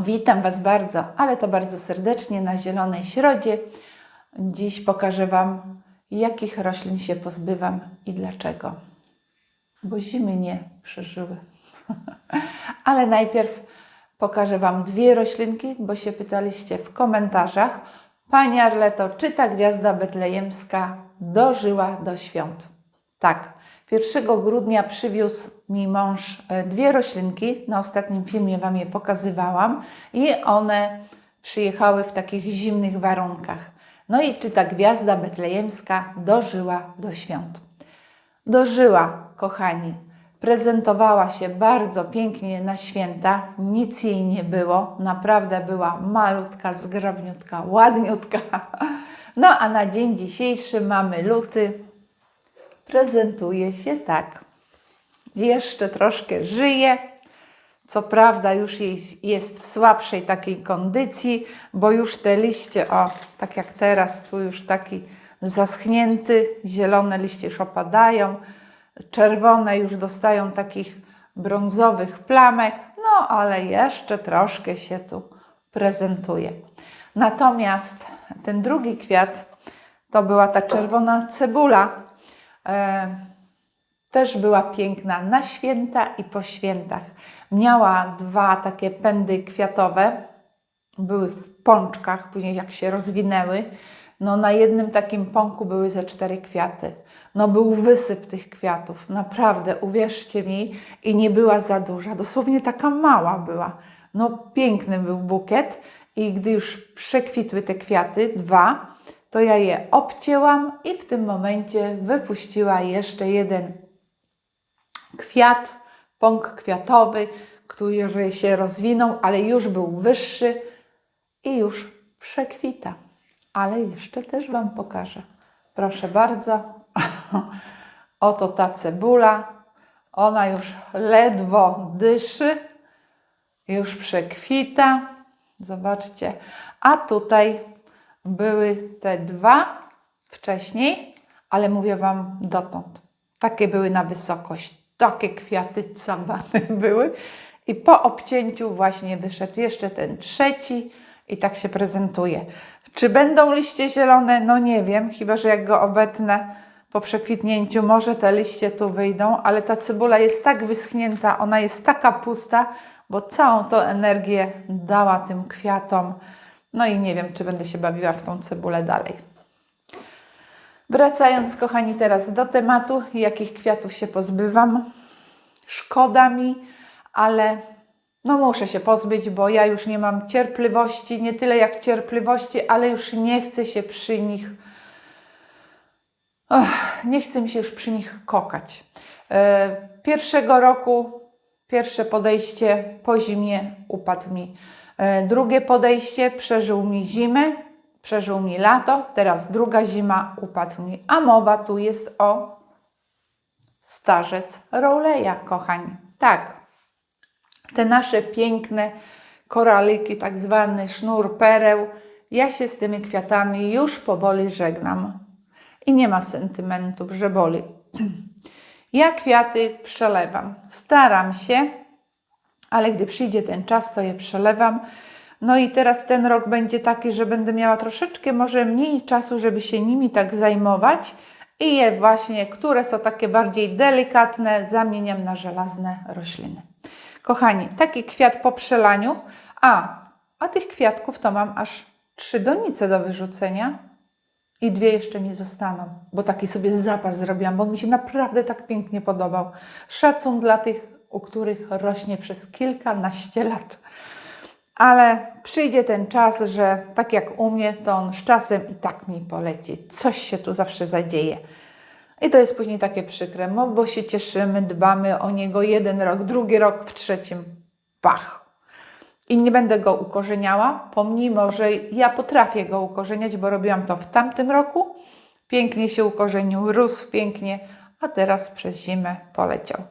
Witam Was bardzo, ale to bardzo serdecznie na Zielonej Środzie. Dziś pokażę Wam, jakich roślin się pozbywam i dlaczego. Bo zimy nie przeżyły. ale najpierw pokażę Wam dwie roślinki, bo się pytaliście w komentarzach. Pani Arleto, czy ta gwiazda betlejemska dożyła do świąt? Tak. 1 grudnia przywiózł mi mąż e, dwie roślinki. Na ostatnim filmie Wam je pokazywałam i one przyjechały w takich zimnych warunkach. No i czy ta gwiazda betlejemska dożyła do świąt? Dożyła, kochani. Prezentowała się bardzo pięknie na święta, nic jej nie było. Naprawdę była malutka, zgrabniutka, ładniutka. No a na dzień dzisiejszy mamy luty, prezentuje się tak. Jeszcze troszkę żyje. Co prawda już jest- w słabszej takiej kondycji, bo już te liście, o, tak jak teraz, tu już taki zaschnięty, zielone liście już opadają, czerwone już dostają takich brązowych plamek, no ale jeszcze troszkę się tu prezentuje. Natomiast ten drugi kwiat to była ta czerwona cebula, też była piękna na święta i po świętach. Miała dwa takie pędy kwiatowe, były w pączkach, później jak się rozwinęły, no na jednym takim pąku były ze cztery kwiaty. No był wysyp tych kwiatów, naprawdę, uwierzcie mi, i nie była za duża, dosłownie taka mała była. No piękny był bukiet i gdy już przekwitły te kwiaty, dwa, to ja je obcięłam i w tym momencie wypuściła jeszcze jeden kwiat, pąk kwiatowy, który się rozwinął, ale już był wyższy i już przekwita. Ale jeszcze też Wam pokażę. Proszę bardzo. Oto ta cebula. Ona już ledwo dyszy, już przekwita. Zobaczcie. A tutaj były te dwa wcześniej, ale mówię Wam dotąd. Takie były na wysokość, takie kwiaty cabany były. I po obcięciu właśnie wyszedł jeszcze ten trzeci i tak się prezentuje. Czy będą liście zielone? No nie wiem, chyba że jak go obetnę po przekwitnięciu, może te liście tu wyjdą, ale ta cebula jest tak wyschnięta, ona jest taka pusta, bo całą tą energię dała tym kwiatom. No i nie wiem, czy będę się bawiła w tą cebulę dalej. Wracając, kochani, teraz do tematu, jakich kwiatów się pozbywam. Szkoda mi, ale no muszę się pozbyć, bo ja już nie mam cierpliwości, nie tyle jak cierpliwości, ale już nie chcę się przy nich, Ach, nie chcę mi się już przy nich kokać. E, Pierwszego roku, pierwsze podejście po zimie upadł mi Drugie podejście przeżył mi zimę, przeżył mi lato, teraz druga zima upadł mi. A mowa tu jest o starzec Rowleya, kochani. Tak, te nasze piękne koraliki, tak zwany sznur pereł, ja się z tymi kwiatami już powoli żegnam. I nie ma sentymentów, że boli. Ja kwiaty przelewam. Staram się, ale gdy przyjdzie ten czas, to je przelewam. No i teraz ten rok będzie taki, że będę miała troszeczkę może mniej czasu, żeby się nimi tak zajmować i je właśnie, które są takie bardziej delikatne, zamieniam na żelazne rośliny. Kochani, taki kwiat po przelaniu, a, a tych kwiatków to mam aż trzy donice do wyrzucenia i dwie jeszcze mi zostaną, bo taki sobie zapas zrobiłam, bo on mi się naprawdę tak pięknie podobał. Szacun dla tych u których rośnie przez kilkanaście lat. Ale przyjdzie ten czas, że tak jak u mnie, to on z czasem i tak mi poleci. Coś się tu zawsze zadzieje. I to jest później takie przykre, no bo się cieszymy, dbamy o niego jeden rok, drugi rok, w trzecim pach. I nie będę go ukorzeniała, pomimo, że ja potrafię go ukorzeniać, bo robiłam to w tamtym roku. Pięknie się ukorzenił, rósł pięknie, a teraz przez zimę poleciał.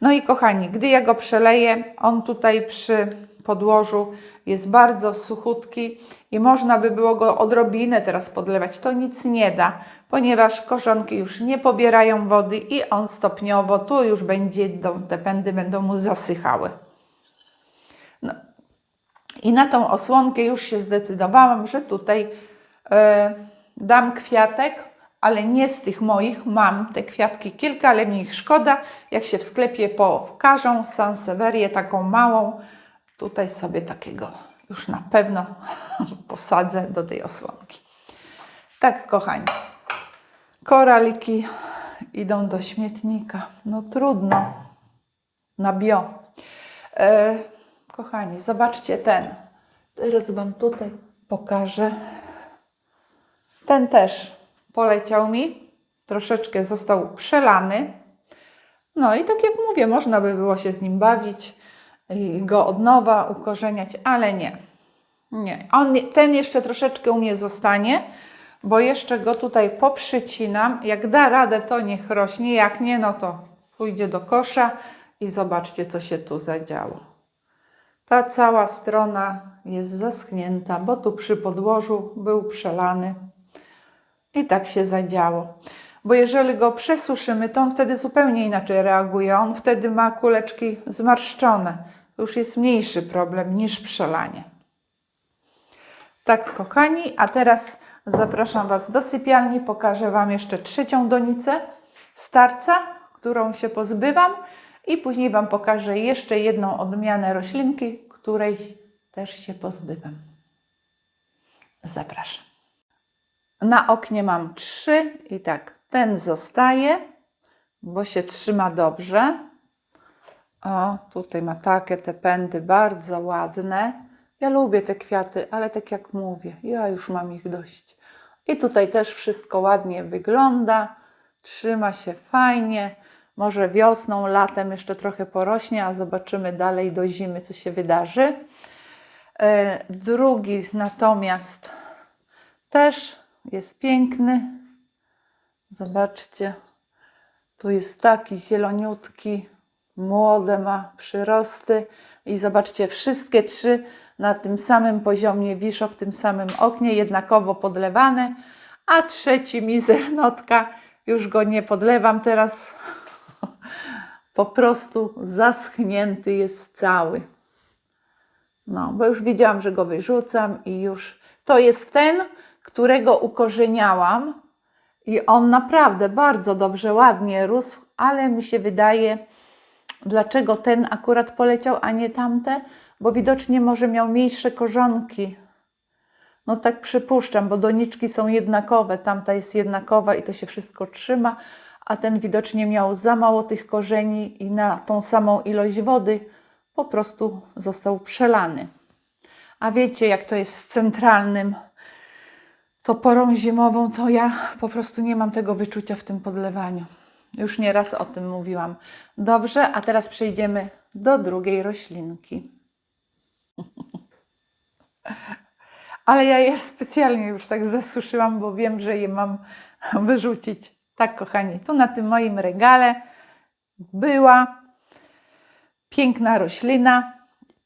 No i kochani, gdy ja go przeleję, on tutaj przy podłożu jest bardzo suchutki i można by było go odrobinę teraz podlewać. To nic nie da, ponieważ korzonki już nie pobierają wody i on stopniowo, tu już będzie, te pędy będą mu zasychały. No. I na tą osłonkę już się zdecydowałam, że tutaj e, dam kwiatek, ale nie z tych moich. Mam te kwiatki kilka, ale mi ich szkoda. Jak się w sklepie pokażą, sanseverię taką małą, tutaj sobie takiego już na pewno posadzę do tej osłonki. Tak, kochani. Koraliki idą do śmietnika. No trudno. Na bio. E, kochani, zobaczcie ten. Teraz Wam tutaj pokażę. Ten też poleciał mi. Troszeczkę został przelany. No i tak jak mówię, można by było się z nim bawić go od nowa ukorzeniać, ale nie. Nie. On, ten jeszcze troszeczkę u mnie zostanie, bo jeszcze go tutaj poprzycinam. Jak da radę, to niech rośnie. Jak nie, no to pójdzie do kosza i zobaczcie, co się tu zadziało. Ta cała strona jest zaschnięta, bo tu przy podłożu był przelany. I tak się zadziało. Bo jeżeli go przesuszymy, to on wtedy zupełnie inaczej reaguje. On wtedy ma kuleczki zmarszczone. To już jest mniejszy problem niż przelanie. Tak, kochani, a teraz zapraszam Was do sypialni. Pokażę Wam jeszcze trzecią donicę starca, którą się pozbywam. I później Wam pokażę jeszcze jedną odmianę roślinki, której też się pozbywam. Zapraszam. Na oknie mam trzy i tak, ten zostaje, bo się trzyma dobrze. O, tutaj ma takie te pędy bardzo ładne. Ja lubię te kwiaty, ale tak jak mówię, ja już mam ich dość. I tutaj też wszystko ładnie wygląda, trzyma się fajnie. Może wiosną, latem jeszcze trochę porośnie, a zobaczymy dalej do zimy, co się wydarzy. E, drugi natomiast też jest piękny. Zobaczcie, tu jest taki zieloniutki, młode ma przyrosty i zobaczcie, wszystkie trzy na tym samym poziomie wiszą w tym samym oknie, jednakowo podlewane, a trzeci mizernotka, już go nie podlewam teraz, po prostu zaschnięty jest cały. No, bo już wiedziałam, że go wyrzucam i już to jest ten, którego ukorzeniałam i on naprawdę bardzo dobrze, ładnie rósł, ale mi się wydaje, dlaczego ten akurat poleciał, a nie tamte, bo widocznie może miał mniejsze korzonki. No tak przypuszczam, bo doniczki są jednakowe, tamta jest jednakowa i to się wszystko trzyma, a ten widocznie miał za mało tych korzeni i na tą samą ilość wody po prostu został przelany. A wiecie, jak to jest z centralnym, to porą zimową, to ja po prostu nie mam tego wyczucia w tym podlewaniu. Już nieraz o tym mówiłam. Dobrze, a teraz przejdziemy do drugiej roślinki. Ale ja je specjalnie już tak zasuszyłam, bo wiem, że je mam wyrzucić. Tak, kochani, tu na tym moim regale była piękna roślina.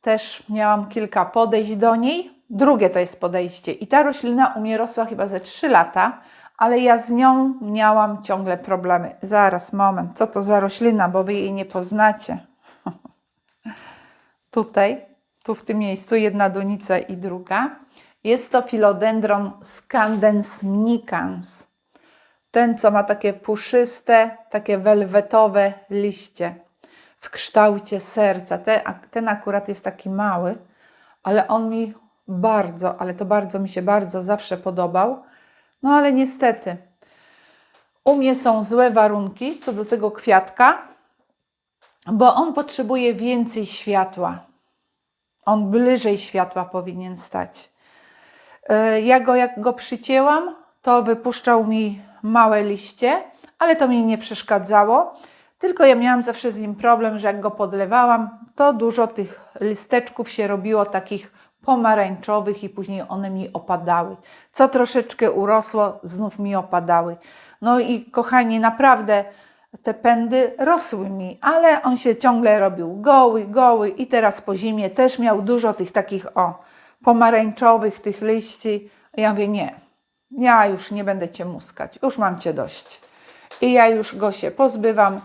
Też miałam kilka podejść do niej. Drugie to jest podejście. I ta roślina u mnie rosła chyba ze 3 lata, ale ja z nią miałam ciągle problemy. Zaraz, moment, co to za roślina, bo wy jej nie poznacie. Tutaj, tu w tym miejscu, jedna donica i druga. Jest to philodendron scandens mnicans. Ten, co ma takie puszyste, takie welwetowe liście w kształcie serca. Ten, ten akurat jest taki mały, ale on mi bardzo, ale to bardzo mi się bardzo zawsze podobał. No ale niestety, u mnie są złe warunki co do tego kwiatka, bo on potrzebuje więcej światła. On bliżej światła powinien stać. E, Ja go, jak go przycięłam, to wypuszczał mi małe liście, ale to mi nie przeszkadzało. Tylko ja miałam zawsze z nim problem, że jak go podlewałam, to dużo tych listeczków się robiło takich pomarańczowych i później one mi opadały. Co troszeczkę urosło, znów mi opadały. No i kochani, naprawdę te pędy rosły mi, ale on się ciągle robił goły, goły i teraz po zimie też miał dużo tych takich o pomarańczowych tych liści. Ja mówię, nie, ja już nie będę Cię muskać, już mam Cię dość. I ja już go się pozbywam.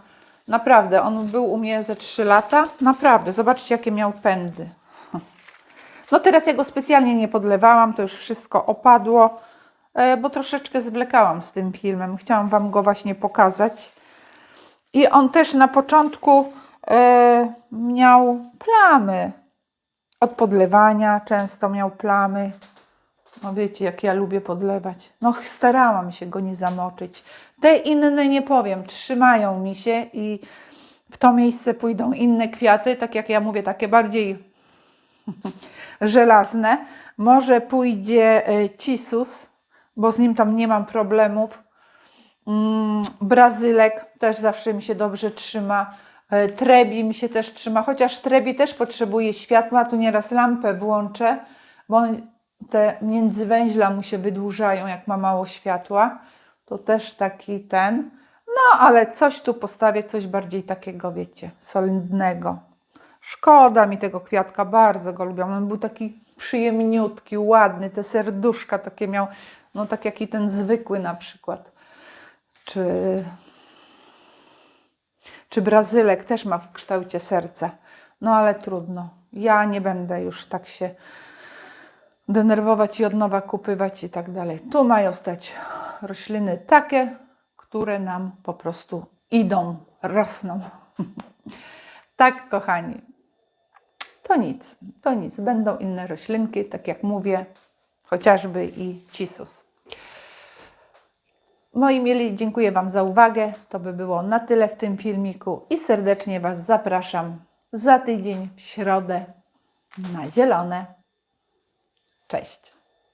Naprawdę, on był u mnie ze 3 lata. Naprawdę, zobaczcie jakie miał pędy. No teraz ja go specjalnie nie podlewałam, to już wszystko opadło, e, bo troszeczkę zwlekałam z tym filmem. Chciałam Wam go właśnie pokazać. I on też na początku e, miał plamy. Od podlewania często miał plamy. No wiecie, jak ja lubię podlewać. No starałam się go nie zamoczyć. Te inne nie powiem, trzymają mi się i w to miejsce pójdą inne kwiaty, tak jak ja mówię, takie bardziej żelazne. Może pójdzie e, cisus, bo z nim tam nie mam problemów. Mm, Brazylek też zawsze mi się dobrze trzyma. E, Trebi mi się też trzyma, chociaż trebi też potrzebuje światła. Tu nieraz lampę włączę, bo te międzywęźla mu się wydłużają, jak ma mało światła. To też taki ten. No, ale coś tu postawię, coś bardziej takiego, wiecie, solidnego. Szkoda mi tego kwiatka, bardzo go lubiłam. On był taki przyjemniutki, ładny, te serduszka takie miał, no tak jak i ten zwykły na przykład. Czy, czy Brazylek też ma w kształcie serca. No ale trudno. Ja nie będę już tak się denerwować i od nowa kupywać i tak dalej. Tu mają stać rośliny takie, które nam po prostu idą, rosną. tak, kochani. To nic, to nic. Będą inne roślinki, tak jak mówię, chociażby i cisus. Moi mieli, dziękuję Wam za uwagę. To by było na tyle w tym filmiku i serdecznie Was zapraszam za tydzień w środę na zielone. Cześć.